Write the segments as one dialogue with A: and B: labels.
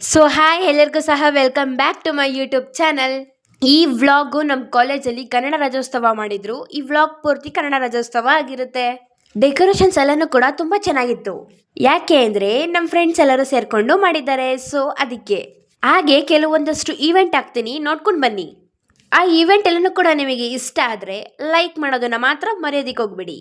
A: So hi ಎಲ್ಲರಿಗೂ ಸಹ welcome back to my YouTube channel ಈ ವ್ಲಾಗು ನಮ್ಮ ಕಾಲೇಜಲ್ಲಿ ಕನ್ನಡ ರಾಜ್ಯೋತ್ಸವ ಮಾಡಿದ್ರು. ಈ ವ್ಲಾಗ್ ಪೂರ್ತಿ ಕನ್ನಡ ರಾಜ್ಯೋತ್ಸವ ಆಗಿರುತ್ತೆ. ಡೆಕೋರೇಷನ್ಸ್ ಎಲ್ಲನೂ ಕೂಡ ತುಂಬ ಚೆನ್ನಾಗಿತ್ತು. ಯಾಕೆ ಅಂದರೆ ನಮ್ಮ ಫ್ರೆಂಡ್ಸ್ ಎಲ್ಲರೂ ಸೇರಿಕೊಂಡು ಮಾಡಿದ್ದಾರೆ. ಸೊ ಅದಕ್ಕೆ. ಹಾಗೆ ಕೆಲವೊಂದಷ್ಟು ಈವೆಂಟ್ ಆಗ್ತೀನಿ ನೋಡ್ಕೊಂಡು ಬನ್ನಿ. ಆ ಈವೆಂಟ್ ಎಲ್ಲನೂ ಕೂಡ ನಿಮಗೆ ಇಷ್ಟ ಆದರೆ ಲೈಕ್ ಮಾಡೋದನ್ನ ಮಾತ್ರ ಮರ್ಯಾದಕ್ಕೆ ಹೋಗ್ಬಿಡಿ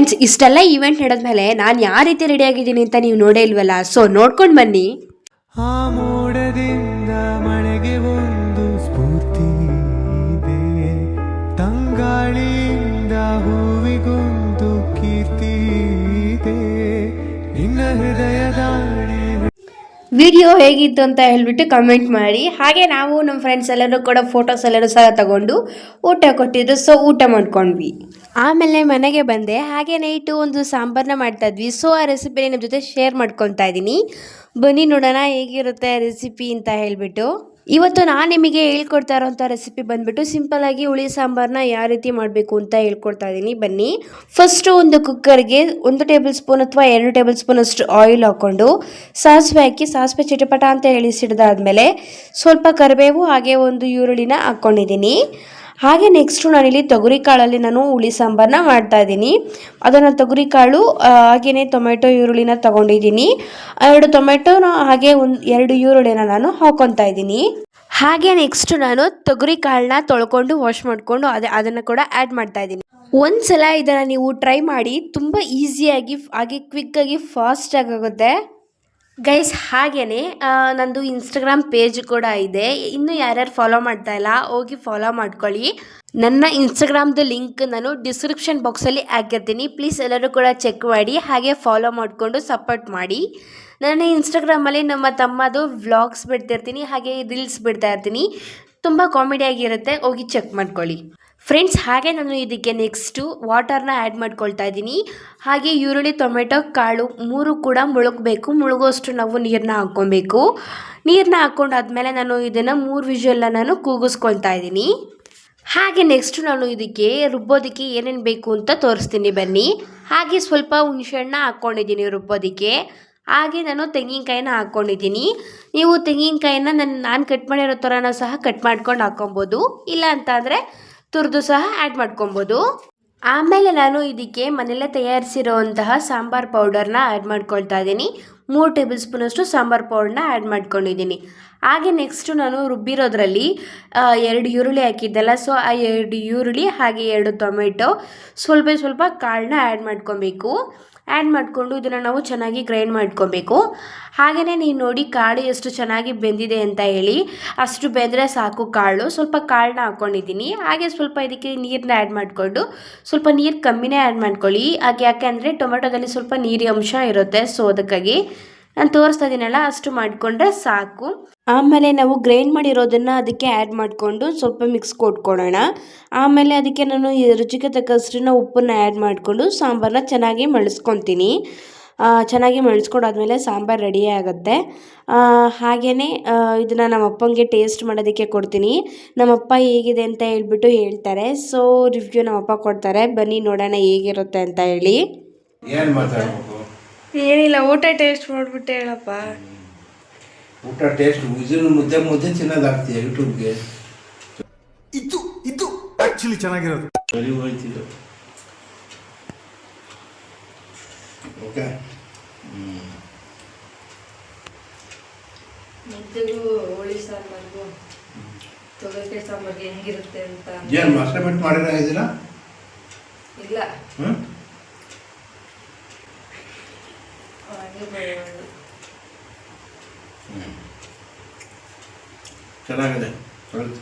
B: ಫ್ರೆಂಡ್ಸ್ ಇಷ್ಟೆಲ್ಲ ಈವೆಂಟ್ ನಡೆದ್ಮೇಲೆ ನಾನು ಯಾವ ರೀತಿ ರೆಡಿ ಆಗಿದ್ದೀನಿ ಅಂತ ನೀವು ನೋಡೇ ಇಲ್ವಲ್ಲ? ಸೊ ನೋಡ್ಕೊಂಡು ಬನ್ನಿ.
C: ಆ ಮೋಡದಿಂದ ಮಳೆಗೆ ಒಂದು ಸ್ಫೂರ್ತಿ ಇದೆ. ತಂಗಾಳಿಯಿಂದ ಹೂವಿಗೊಂದು ಕೀರ್ತಿ ಇದೆ. ನಿನ್ನ ಹೃದಯದಾಣೆ
B: ವಿಡಿಯೋ ಹೇಗಿತ್ತು ಅಂತ ಹೇಳ್ಬಿಟ್ಟು ಕಮೆಂಟ್ ಮಾಡಿ. ಹಾಗೆ ನಾವು ನಮ್ಮ ಫ್ರೆಂಡ್ಸ್ ಎಲ್ಲರೂ ಕೂಡ ಫೋಟೋಸ್ ಎಲ್ಲರೂ ಸಹ ತಗೊಂಡು ಊಟ ಕೊಟ್ಟಿದ್ದು. ಸೊ ಊಟ ಮಾಡ್ಕೊಂಡ್ವಿ. ಆಮೇಲೆ ಮನೆಗೆ ಬಂದೆ. ಹಾಗೆ ನೈಟು ಒಂದು ಸಾಂಬಾರನ್ನ ಮಾಡ್ತಾ ಇದ್ವಿ. ಸೊ ಆ ರೆಸಿಪಿನ ನಿಮ್ಮ ಜೊತೆ ಶೇರ್ ಮಾಡ್ಕೊತಾ ಇದ್ದೀನಿ. ಬನ್ನಿ ನೋಡೋಣ ಹೇಗಿರುತ್ತೆ ರೆಸಿಪಿ ಅಂತ ಹೇಳ್ಬಿಟ್ಟು. ಇವತ್ತು ನಾನು ನಿಮಗೆ ಹೇಳ್ಕೊಡ್ತಾ ಇರೋಂಥ ರೆಸಿಪಿ ಬಂದುಬಿಟ್ಟು ಸಿಂಪಲಾಗಿ ಹುಳಿ ಸಾಂಬಾರನ್ನ ಯಾವ ರೀತಿ ಮಾಡಬೇಕು ಅಂತ ಹೇಳ್ಕೊಡ್ತಾ ಇದ್ದೀನಿ ಬನ್ನಿ. ಫಸ್ಟು ಒಂದು ಕುಕ್ಕರ್ಗೆ ಒಂದು ಟೇಬಲ್ ಸ್ಪೂನ್ ಅಥವಾ ಎರಡು ಟೇಬಲ್ ಸ್ಪೂನ್ ಅಷ್ಟು ಆಯಿಲ್ ಹಾಕ್ಕೊಂಡು ಸಾಸಿವೆ ಹಾಕಿ, ಸಾಸಿವೆ ಚಿಟಪಟ ಅಂತ ಇಳಿಸಿಡ್ದಾದ್ಮೇಲೆ ಸ್ವಲ್ಪ ಕರಿಬೇವು ಹಾಗೆ ಒಂದು ಈರುಳ್ಳಿನ ಹಾಕ್ಕೊಂಡಿದ್ದೀನಿ ಹಾಗೆ ನೆಕ್ಸ್ಟು ನಾನಿಲ್ಲಿ ತೊಗರಿ ಕಾಳಲ್ಲಿ ನಾನು ಹುಳಿ ಸಾಂಬಾರನ್ನ ಮಾಡ್ತಾ ಇದ್ದೀನಿ. ಅದನ್ನು ತೊಗರಿ ಕಾಳು ಹಾಗೆಯೇ ಟೊಮೆಟೊ, ಈರುಳ್ಳಿನ ತಗೊಂಡಿದ್ದೀನಿ. ಎರಡು ಟೊಮೆಟೊನ ಹಾಗೆ ಒಂದು ಎರಡು ಈರುಳ್ಳಿನ ನಾನು ಹಾಕೊತಾ ಇದ್ದೀನಿ. ಹಾಗೆ ನೆಕ್ಸ್ಟ್ ನಾನು ತೊಗರಿ ಕಾಳನ್ನ ತೊಳ್ಕೊಂಡು ವಾಶ್ ಮಾಡಿಕೊಂಡು ಅದೇ, ಅದನ್ನು ಕೂಡ ಆ್ಯಡ್ ಮಾಡ್ತಾ ಇದ್ದೀನಿ. ಒಂದ್ಸಲ ಇದನ್ನು ನೀವು ಟ್ರೈ ಮಾಡಿ ತುಂಬ ಈಸಿಯಾಗಿ ಹಾಗೆ ಕ್ವಿಕ್ಕಾಗಿ ಫಾಸ್ಟಾಗಿ ಆಗುತ್ತೆ. ಗೈಸ್ ಹಾಗೇನೆ ಆ, ನಂದು ಇನ್ಸ್ಟಾಗ್ರಾಮ್ ಪೇಜ್ ಕೂಡ ಇದೆ. ಇನ್ನು ಯಾರ್ಯಾರು ಫಾಲೋ ಮಾಡ್ತಾ ಇಲ್ಲ ಹೋಗಿ ಫಾಲೋ ಮಾಡ್ಕೊಳ್ಳಿ. ನನ್ನ ಇನ್ಸ್ಟಾಗ್ರಾಮ್ದು ಲಿಂಕ್ ನಾನು ಡಿಸ್ಕ್ರಿಪ್ಷನ್ ಬಾಕ್ಸಲ್ಲಿ ಹಾಕಿರ್ತೀನಿ. ಪ್ಲೀಸ್ ಎಲ್ಲರೂ ಕೂಡ ಚೆಕ್ ಮಾಡಿ ಹಾಗೆ ಫಾಲೋ ಮಾಡಿಕೊಂಡು ಸಪೋರ್ಟ್ ಮಾಡಿ. ನನ್ನ ಇನ್ಸ್ಟಾಗ್ರಾಮಲ್ಲಿ ನಮ್ಮ ತಮ್ಮದು ವ್ಲಾಗ್ಸ್ ಬಿಡ್ತಿರ್ತೀನಿ ಹಾಗೆ ರೀಲ್ಸ್ ಬಿಡ್ತಾ ಇರ್ತೀನಿ. ತುಂಬ ಕಾಮಿಡಿಯಾಗಿರುತ್ತೆ ಹೋಗಿ ಚೆಕ್ ಮಾಡ್ಕೊಳ್ಳಿ. ಫ್ರೆಂಡ್ಸ್ ಹಾಗೆ ನಾನು ಇದಕ್ಕೆ ನೆಕ್ಸ್ಟು ವಾಟರ್ನ ಆ್ಯಡ್ ಮಾಡ್ಕೊಳ್ತಾ ಇದ್ದೀನಿ. ಹಾಗೆ ಈರುಳ್ಳಿ ಟೊಮೆಟೊ ಕಾಳು ಮೂರು ಕೂಡ ಮುಳುಗಬೇಕು. ಮುಳುಗೋಷ್ಟು ನಾವು ನೀರನ್ನ ಹಾಕ್ಕೊಬೇಕು. ನೀರನ್ನ ಹಾಕ್ಕೊಂಡಾದ್ಮೇಲೆ ನಾನು ಇದನ್ನು ಮೂರು ವಿಷಲ್ನ ನಾನು ಕೂಗಿಸ್ಕೊಳ್ತಾ ಇದ್ದೀನಿ. ಹಾಗೆ ನೆಕ್ಸ್ಟ್ ನಾನು ಇದಕ್ಕೆ ರುಬ್ಬೋದಕ್ಕೆ ಏನೇನು ಬೇಕು ಅಂತ ತೋರಿಸ್ತೀನಿ ಬನ್ನಿ. ಹಾಗೆ ಸ್ವಲ್ಪ ಹುಣಸೆಹಣ್ಣ ಹಾಕ್ಕೊಂಡಿದ್ದೀನಿ ರುಬ್ಬೋದಕ್ಕೆ. ಹಾಗೆ ನಾನು ತೆಂಗಿನಕಾಯಿನ ಹಾಕ್ಕೊಂಡಿದ್ದೀನಿ. ನೀವು ತೆಂಗಿನಕಾಯಿನ ನನ್ನ ನಾನು ಕಟ್ ಮಾಡಿರೋ ಥರನ ಸಹ ಕಟ್ ಮಾಡ್ಕೊಂಡು ಹಾಕ್ಕೊಬೋದು. ಇಲ್ಲ ಅಂತ ಅಂದರೆ ತುರಿದು ಸಹ ಆ್ಯಡ್ ಮಾಡ್ಕೊಬೋದು. ಆಮೇಲೆ ನಾನು ಇದಕ್ಕೆ ಮನೆಯಲ್ಲೇ ತಯಾರಿಸಿರುವಂತಹ ಸಾಂಬಾರ್ ಪೌಡರ್ನ ಆ್ಯಡ್ ಮಾಡ್ಕೊಳ್ತಾ ಇದ್ದೀನಿ. ಮೂರು ಟೇಬಲ್ ಸ್ಪೂನಷ್ಟು ಸಾಂಬಾರ್ ಪೌಡರ್ನ ಆ್ಯಡ್ ಮಾಡ್ಕೊಂಡಿದ್ದೀನಿ. ಹಾಗೆ ನೆಕ್ಸ್ಟು ನಾನು ರುಬ್ಬಿರೋದ್ರಲ್ಲಿ ಎರಡು ಈರುಳ್ಳಿ ಹಾಕಿದ್ದಲ್ಲ ಸೊ ಆ ಎರಡು ಈರುಳ್ಳಿ ಹಾಗೆ ಎರಡು ಟೊಮೆಟೊ ಸ್ವಲ್ಪ ಸ್ವಲ್ಪ ಕಾಳನ್ನ ಆ್ಯಡ್ ಮಾಡ್ಕೊಬೇಕು. ಆ್ಯಡ್ ಮಾಡಿಕೊಂಡು ಇದನ್ನು ನಾವು ಚೆನ್ನಾಗಿ ಗ್ರೈಂಡ್ ಮಾಡ್ಕೊಬೇಕು. ಹಾಗೆಯೇ ನೀವು ನೋಡಿ ಕಾಳು ಎಷ್ಟು ಚೆನ್ನಾಗಿ ಬೆಂದಿದೆ ಅಂತ ಹೇಳಿ. ಅಷ್ಟು ಬೆಂದರೆ ಸಾಕು ಕಾಳು. ಸ್ವಲ್ಪ ಕಾಳನ್ನ ಹಾಕ್ಕೊಂಡಿದ್ದೀನಿ ಹಾಗೆ ಸ್ವಲ್ಪ ಇದಕ್ಕೆ ನೀರನ್ನ ಆ್ಯಡ್ ಮಾಡಿಕೊಂಡು ಸ್ವಲ್ಪ ನೀರು ಕಮ್ಮಿನೇ ಆ್ಯಡ್ ಮಾಡ್ಕೊಳ್ಳಿ. ಹಾಗೆ ಯಾಕೆ ಅಂದರೆ ಟೊಮೆಟೊದಲ್ಲಿ ಸ್ವಲ್ಪ ನೀರಿ ಅಂಶ ಇರುತ್ತೆ. ಸೊ ಅದಕ್ಕಾಗಿ ನಾನು ತೋರಿಸ್ತಾ ಇದ್ದೀನಲ್ಲ ಅಷ್ಟು ಮಾಡಿಕೊಂಡ್ರೆ ಸಾಕು. ಆಮೇಲೆ ನಾವು ಗ್ರೈಂಡ್ ಮಾಡಿರೋದನ್ನು ಅದಕ್ಕೆ ಆ್ಯಡ್ ಮಾಡಿಕೊಂಡು ಸ್ವಲ್ಪ ಮಿಕ್ಸ್ ಕೊಟ್ಕೊಳ್ಳೋಣ ಆಮೇಲೆ ಅದಕ್ಕೆ ನಾನು ರುಚಿಗೆ ತಕ್ಕಷ್ಟು ಉಪ್ಪನ್ನು ಆ್ಯಡ್ ಮಾಡಿಕೊಂಡು ಸಾಂಬಾರನ್ನ ಚೆನ್ನಾಗಿ ಮಳಿಸ್ಕೊತೀನಿ. ಆ, ಚೆನ್ನಾಗಿ ಮಳಿಸ್ಕೊಂಡಾದ್ಮೇಲೆ ಸಾಂಬಾರು ರೆಡಿ ಆಗುತ್ತೆ. ಹಾಗೆಯೇ ಇದನ್ನು ನಮ್ಮ ಅಪ್ಪಂಗೆ ಟೇಸ್ಟ್ ಮಾಡೋದಕ್ಕೆ ಕೊಡ್ತೀನಿ. ನಮ್ಮಪ್ಪ ಹೇಗಿದೆ ಅಂತ ಹೇಳ್ಬಿಟ್ಟು ಹೇಳ್ತಾರೆ. ಸೊ ರಿವ್ಯೂ ನಮ್ಮಪ್ಪ ಕೊಡ್ತಾರೆ. ಬನ್ನಿ ನೋಡೋಣ ಹೇಗಿರುತ್ತೆ ಅಂತ ಹೇಳಿ.
D: ಏನು ಮಾತಾಡ್ಬೇಕು?
E: ಏನಿಲ್ಲ ಊಟ ಟೇಸ್ಟ್ ಮಾಡಿಬಿಟ್ಟು ಹೇಳಪ್ಪ.
D: ಊಟ ಟೇಸ್ಟ್ ಇದನ್ನು ಮುದ್ದೆ ಮುದ್ದೆ ತಿನ್ನೋದಾಗ್ತೀಯ ಯೂಟ್ಯೂಬ್ಗೆ
C: ಇದು ಇದು ಆಕ್ಚುಲಿ ಚೆನ್ನಾಗಿರೋದು.
D: ಸರಿ ಹೋಯ್ತಿದ್ದು ಓಕೆ
E: ಮುದ್ದೆಗೂ ಹೋಳಿ ಸಾಂಬಾರ್ಗೂ ತೊಗರಿಕಾಯಿ ಸಾಂಬಾರ್ಗೆ ಹೆಂಗಿರುತ್ತೆ ಅಂತ.
D: ಏನು ಮಸಾಲೆ ಬಿಟ್ಟು ಮಾಡಿರೋ ಇದ್ದೀರಾ
E: ಇಲ್ಲ.
D: ಹ್ಞೂ ಚೆನ್ನಾಗಿದೆ ಬರುತ್ತೆ